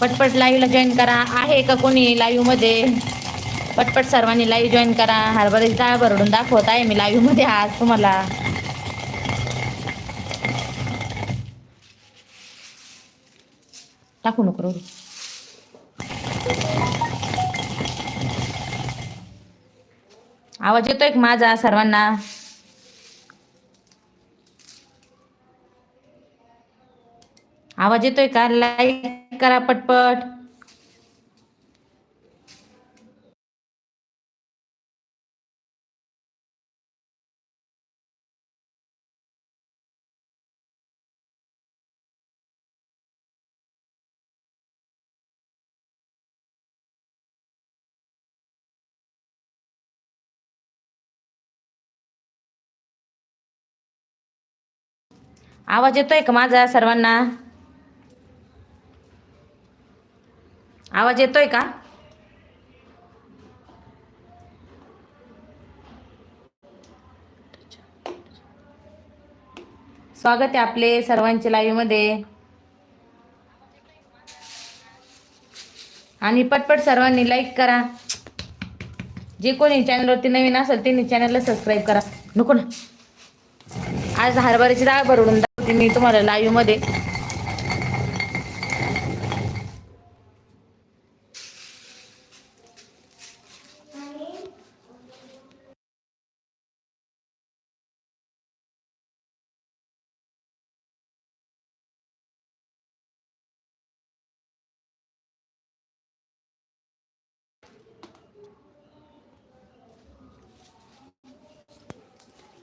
पटपट लाईव्हला जॉईन करा. आहे का कोणी लाईव्हमध्ये? पटपट सर्वांनी लाईव्ह जॉईन करा. हरभऱ्याची डाळ भरडून दाखवत आहे मी लाईव्हमध्ये आज तुम्हाला. टाकू नको आवाज येतोय माझा सर्वांना? आवाज येतोय का? लाईक करा पटपट. आवाज येतोय का माझा सर्वांना? आवाज येतोय का? स्वागत आहे आपले सर्वांचे लाईव्हमध्ये. आणि पटपट सर्वांनी लाईक करा. जे कोणी चॅनलवरती नवीन असेल त्यांनी चॅनलला सबस्क्राईब करा. नको ना. आज हरभऱ्याची डाळ भरवून दाखवते मी तुम्हाला लाईव्ह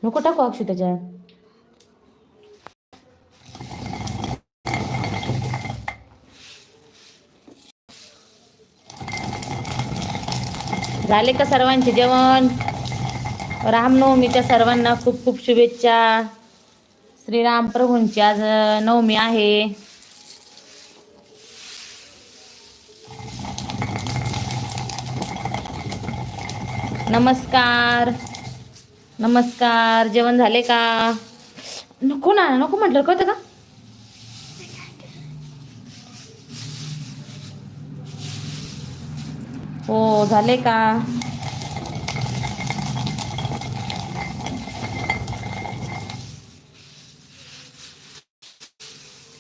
नको टाकू अक्षु त्याच्यात झाले का सर्वांचे जेवण. रामनवमीच्या सर्वांना खूप खूप शुभेच्छा. श्रीराम प्रभूंची आज नवमी आहे. नमस्कार. नमस्कार जेवण झाले का? नको ना नको म्हटलं कळतं का? हो झाले का?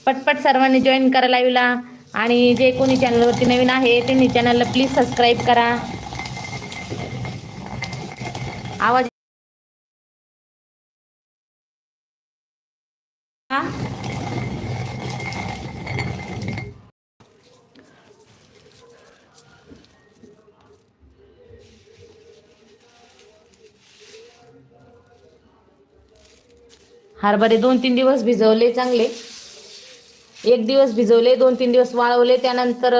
पटपट सर्वांनी जॉईन करा लाईव्हला आणि जे कोणी चॅनलवरती नवीन आहे त्यांनी चॅनलला प्लीज सबस्क्राईब करा. आवाज हा? हरभरे दोन तीन दिवस भिजवले चांगले. एक दिवस भिजवले दोन तीन दिवस वाळवले त्यानंतर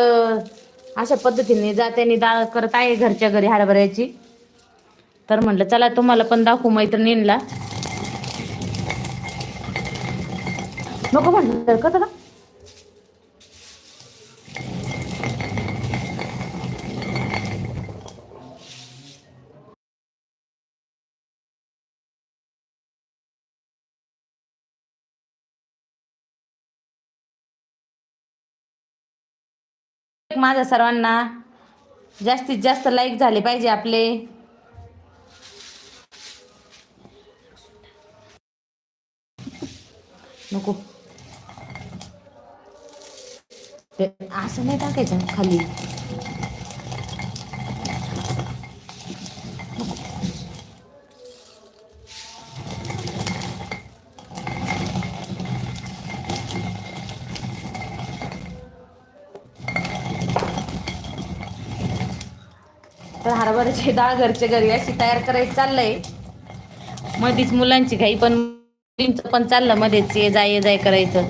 अशा पद्धतीने जात्याने डाळ करत आहे घरच्या घरी हरभऱ्याची. तर म्हटलं चला तुम्हाला पण दाखवू मैत्रिणींना नको म्हटलं का का माझ्या सर्वांना जास्तीत जास्त लाईक झाले पाहिजे आपले. नको. असं नाही टाकायचं खाली. तर डाळ घरच्या घरी अशी तयार करायची चाललंय. मधीच मुलांची घाई पण मुलींचं पण चाललं मध्येच ये जाय ये जाय करायचं.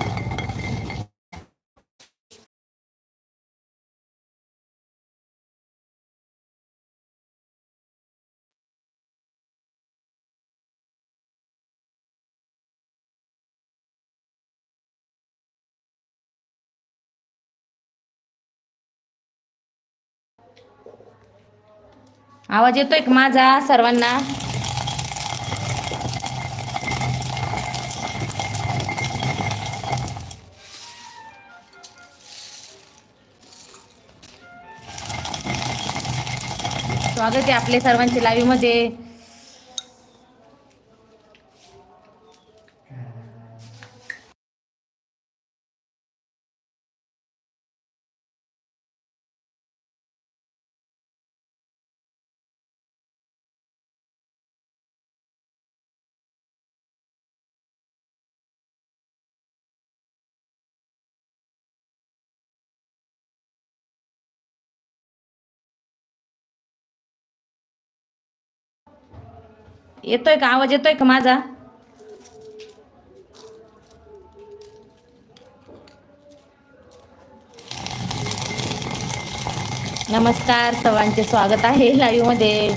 आवाज येतोय का माझा सर्वांना? स्वागत आहे आपले सर्वांचे लाईव्हमध्ये येतोय का? आवाज येतोय का माझा? नमस्कार सर्वांचे स्वागत आहे लाईव्हमध्ये.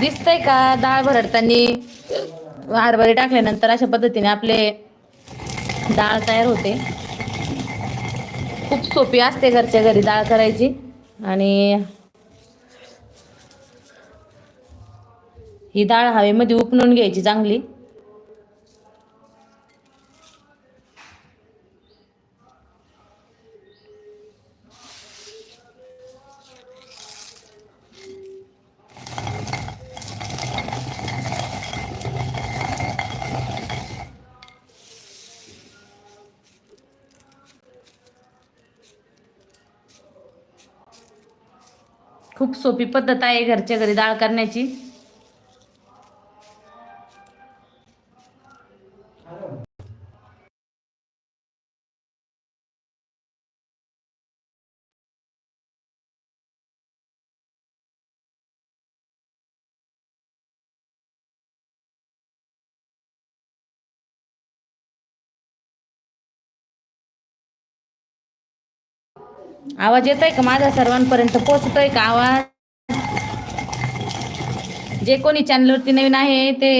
दिसतंय का डाळ भरडताना? हरभरे टाकल्यानंतर अशा पद्धतीने आपले डाळ तयार होते. खूप सोपी असते घरच्या घरी डाळ करायची. आणि ही डाळ हवेमध्ये उपणून घ्यायची चांगली. खूप सोपी पद्धत आहे घरच्या घरी डाळ करण्याची. आवाज येतोय का माझा सर्वांपर्यंत? पोचतोय का आवाज? जे कोणी चॅनलवरती नवीन आहे ते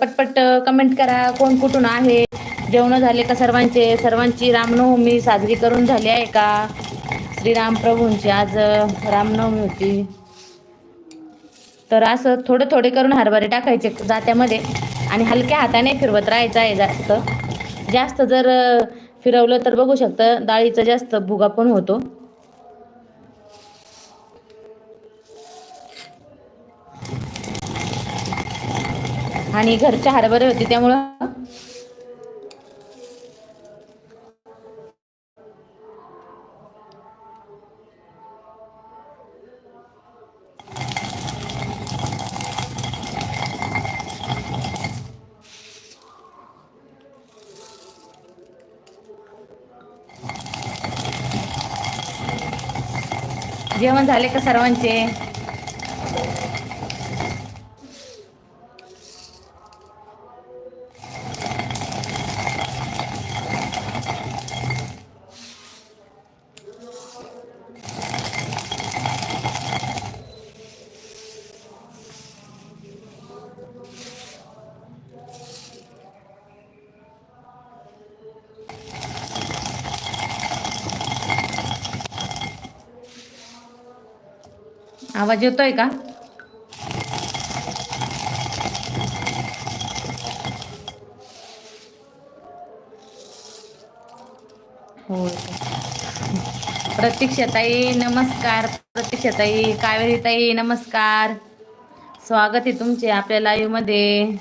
पटपट कमेंट करा. कोण कुठून आहे? जेवण झाले का सर्वांचे? सर्वांची रामनवमी साजरी करून झाली आहे का? श्रीराम प्रभूंची आज रामनवमी होती. तर असं थोडे थोडे करून हरभरे टाकायचे जात्यामध्ये आणि हलक्या हाताने फिरवत राहायचं आहे जास्त. जास्त जर फिरवलं तर बघू शकता डाळीचा जास्त भुगा पण होतो. आणि घरचे हरभरे होते त्यामुळं जेवण झाले का सर्वांचे? आवाज येतोय का? हो प्रतीक्षाताई नमस्कार. प्रतीक्षाताई कावेरीताई नमस्कार. स्वागत आहे तुमचे आपल्या लाईव्हमध्ये.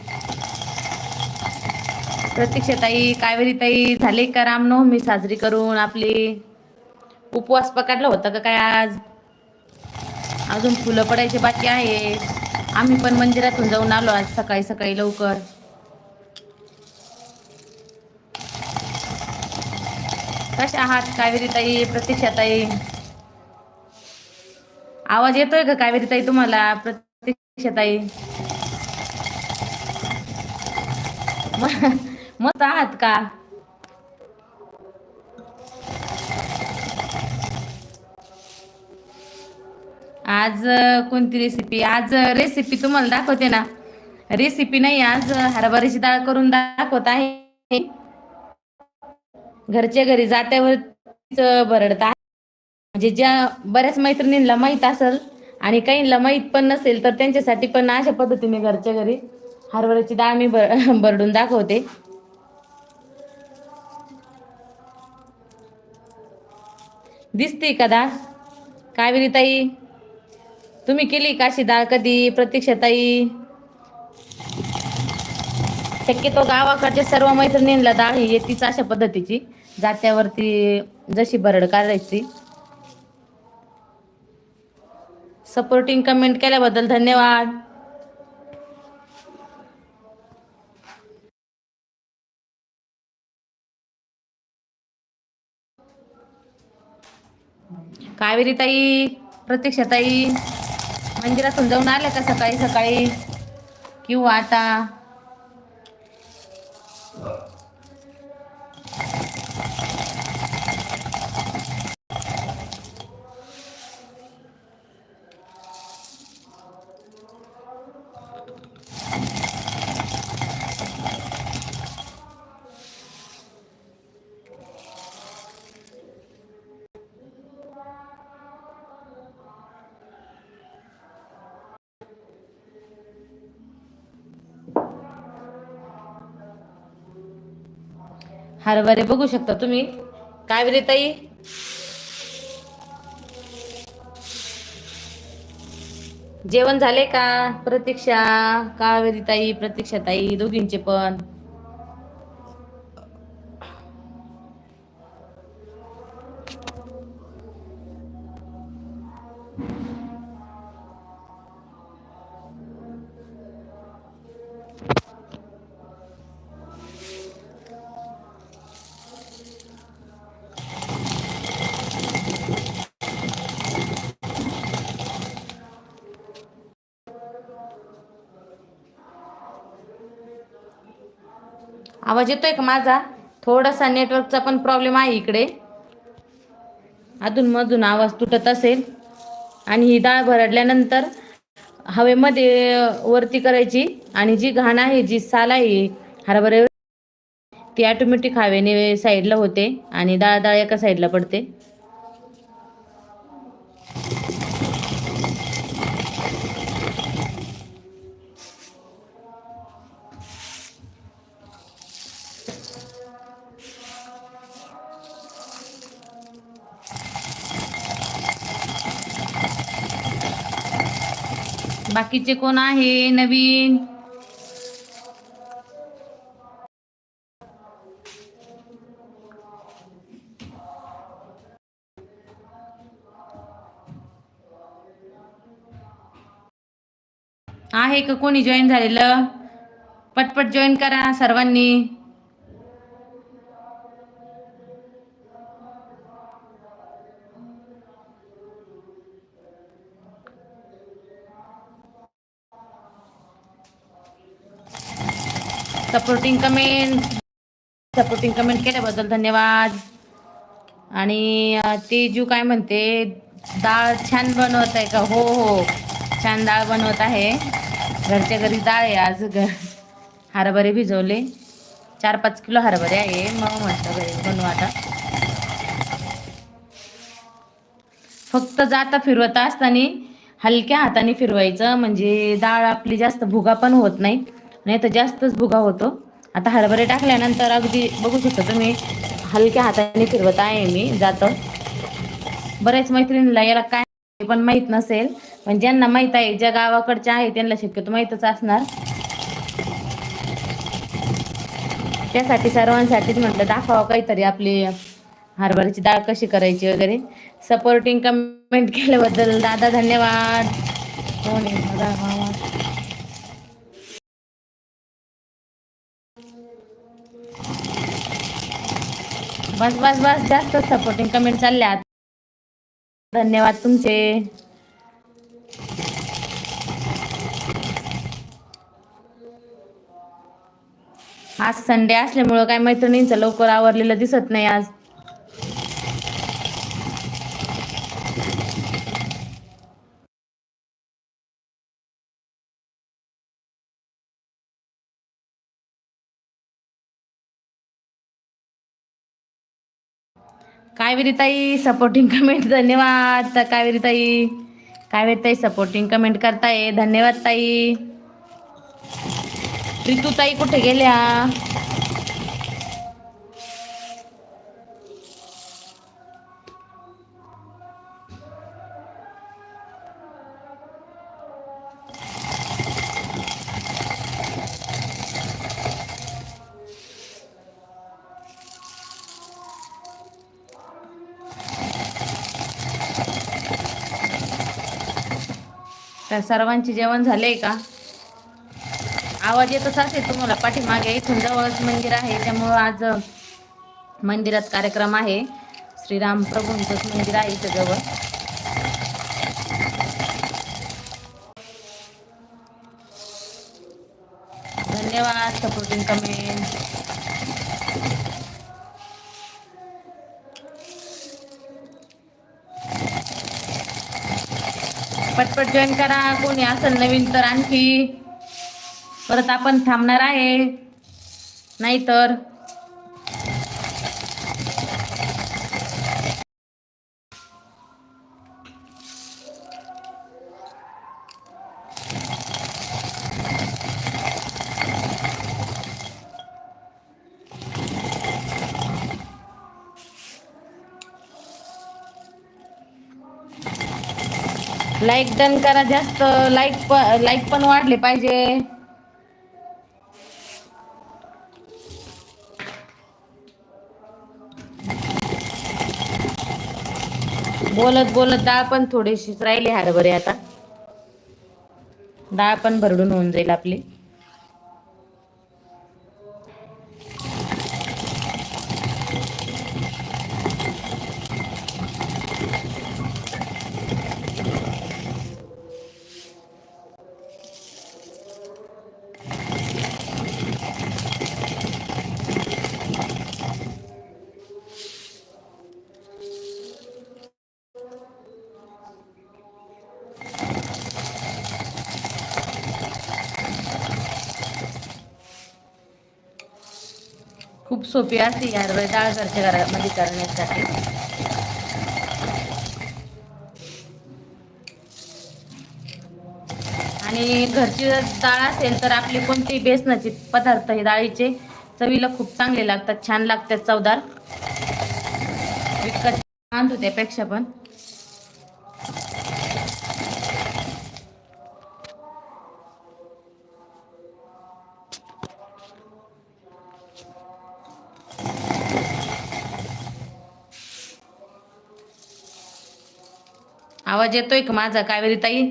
प्रतीक्षाताई कावेरीताई झाले का रामनवमी साजरी करून आपली? उपवास पकडला होता का काय आज? अजून फुलं पडायचे बाकी आहे. आम्ही पण मंदिरातून जाऊन आलो आज सकाळी सकाळी लवकर. कशा आहात कावेरीताई प्रतीक्षाताई? आवाज येतोय का कावेरीताई तुम्हाला प्रतीक्षाताई? मस्त आहात का? आज कोणती रेसिपी आज रेसिपी तुम्हाला दाखवते ना. रेसिपी नाही आज हरभऱ्याची डाळ करून दाखवत आहे. घरच्या घरी जात्यावर भरडत आहे. म्हणजे ज्या बऱ्याच मैत्रिणींना माहीत असेल आणि काहींना माहीत पण नसेल तर त्यांच्यासाठी पण अशा पद्धतीने घरच्या घरी हरभऱ्याची डाळ मी भरडून दाखवते. दिसते का दा कावेरी ताई तुम्ही केली काशी डाळ कधी? प्रतीक्षाताई? शक्यतो गावाकडच्या सर्व मैत्रिणींना डाळ ही येतीच अशा पद्धतीची. जात्यावरती जशी भरड काढायची. सपोर्टिंग कमेंट केल्याबद्दल धन्यवाद. कावेरी ताई ताई मंदिरातून जाऊन आले का सकाळी सकाळी? किंवा आता हरभरे बघू शकता तुम्ही. कावेरी ताई. जेवण झाले का? प्रतीक्षा कावेरी ताई प्रतीक्षा ताई दोघींचे पण. आवाज येतोय का माझा? थोडासा नेटवर्कचा पण प्रॉब्लेम आहे इकडे. अधून आवाज तुटत असेल. आणि ही डाळ भरडल्यानंतर हवेमध्ये वरती करायची. आणि जी घाण आहे जी साल आहे हरभरे ती ऑटोमॅटिक हवेने साईडला होते. आणि डाळ डाळ एका साईडला पडते. बाकीचे कोण आहे? नवीन? आहे का? कोणी जॉईन झालेलं? पटपट जॉईन करा सर्वांनी. सपोर्टिंग कमेंट सपोर्टिंग कमेंट केल्याबद्दल धन्यवाद. आणि तेजू काय म्हणते डाळ छान बनवत आहे का? हो हो छान डाळ बनवत आहे. घरच्या घरी डाळ आहे आज. घर हरभरे भिजवले. चार पाच किलो हरभरे आहे मग म्हटलं घरी बनवू आता. फक्त जाता फिरवता असताना हलक्या हाताने फिरवायचं म्हणजे डाळ आपली जास्त भुगा पण होत नाही नाही तर जास्तच भुगा होतो. आता हरभरे टाकल्यानंतर अगदी बघू शकता तुम्ही हलक्या हाताने फिरवत आहे मी जातं. बऱ्याच मैत्रिणीला याला काय पण माहीत नसेल पण ज्यांना माहीत आहे ज्या गावाकडच्या आहे त्यांना शक्यतो माहीतच असणार. त्यासाठी सर्वांसाठीच म्हटलं दाखवा काहीतरी आपली हरभऱ्याची डाळ कशी करायची वगैरे. सपोर्टिंग कमेंट केल्याबद्दल दादा धन्यवाद कोण आहे माझा मामा? बस बस बस. जास्त सपोर्टिंग कमेंट चालल्यात. धन्यवाद तुमचे. आज संडे असल्यामुळं काय मैत्रिणींचं लवकर आवरलेलं दिसत नाही आज. कावेरीताई सपोर्टिंग कमेंट धन्यवाद. त- कावेरीताई ताई सपोर्टिंग कमेंट करताय. धन्यवाद ताई. रितू ताई कुठे गेल्या? काय सर्वांचे जेवण झाले का? आवाज येतच असेल तुम्हाला. पाठीमागे इथून जवळच मंदिर आहे त्यामुळं आज मंदिरात कार्यक्रम आहे. श्रीराम प्रभूंचंच मंदिर आहे इथं जवळ. धन्यवाद सपोर्टिंग कमेंट पटपट जॉईन करा. कोणी असेल नवीन तर आणखी. परत आपण थांबणार आहे. नाहीतर लाईक डन करा जास्त. लाईक लाईक पण वाढले पाहिजे. बोलत बोलत डाळ पण थोडीशीच राहिली हरभरे आता. डाळ पण भरडून होऊन जाईल आपली. खूप सोपी असते हरभरे डाळ घरच्या घरामध्ये करण्यासाठी. आणि घरची जर डाळ असेल तर आपले कोणतेही बेसनाचे पदार्थ हे डाळीचे? चवीला खूप चांगले लागतात छान लागतात चवदार. विकत आणतो त्यापेक्षा पण. आवाज येतोय का माझा कावेरी ताई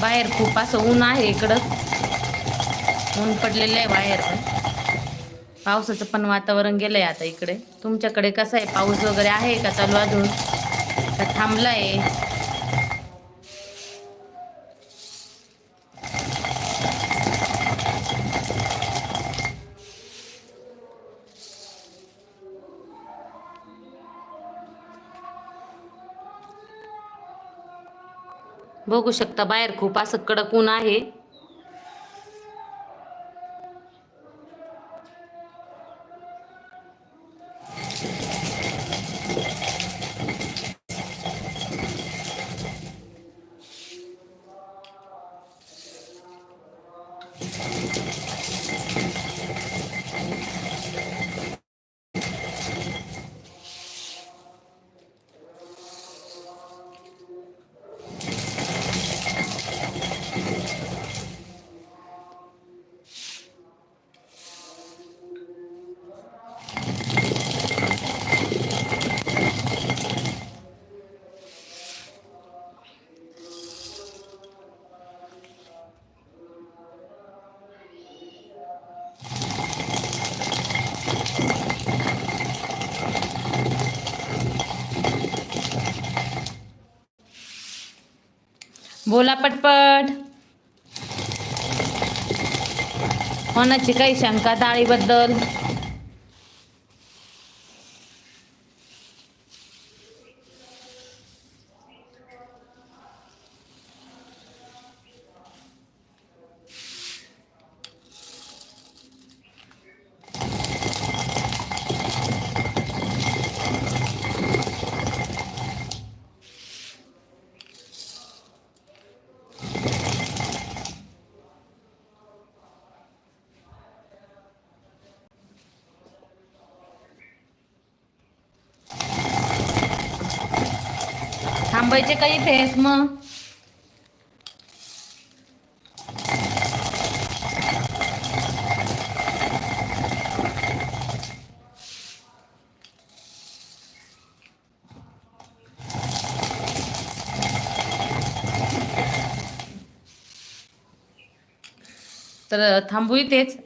बाहेर खूप असं ऊन आहे इकडं. ऊन पडलेलं आहे बाहेर. पण पावसाचं पण वातावरण गेलंय आता इकडे. तुमच्याकडे कसं आहे? पाऊस वगैरे आहे का चालू अजून? का थांबलाय? बघू शकता बाहेर खूप असं कडक ऊन आहे. ハハハハ! बोला पटपट. कोणाची काही शंका डाळीबद्दल मुंबईचे काही फेस मग? तर थांबू इथेच.